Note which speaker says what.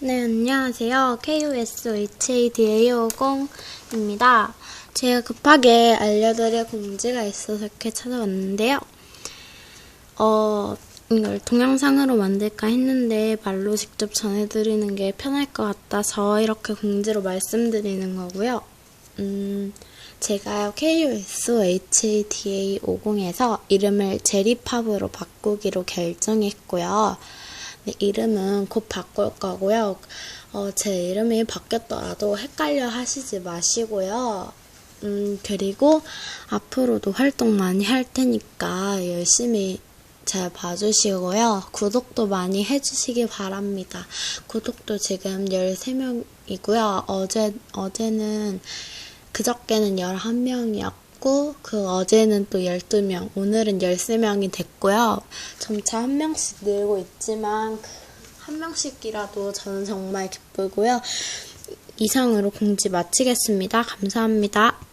Speaker 1: 네, 안녕하세요. KOSHADA50입니다. 제가 급하게 알려드릴 공지가 있어서 이렇게 찾아왔는데요. 어, 이걸 동영상으로 만들까 했는데 말로 직접 전해드리는 게 편할 것 같아서 이렇게 공지로 말씀드리는 거고요. 음, 제가 KUSHADA50에서 이름을 제리팝으로 바꾸기로 결정했고요. 네, 이름은 곧 바꿀 거고요. 어, 제 이름이 바뀌었더라도 헷갈려 하시지 마시고요. 음, 그리고 앞으로도 활동 많이 할 테니까 열심히 잘 봐주시고요. 구독도 많이 해주시기 바랍니다. 구독도 지금 13명이고요. 어제, 어제는, 그저께는 11명이었 고, 그 어제는 또 12명, 오늘은 13명이 됐고요. 점차 한 명씩 늘고 있지만, 한 명씩이라도 저는 정말 기쁘고요. 이상으로 공지 마치겠습니다. 감사합니다.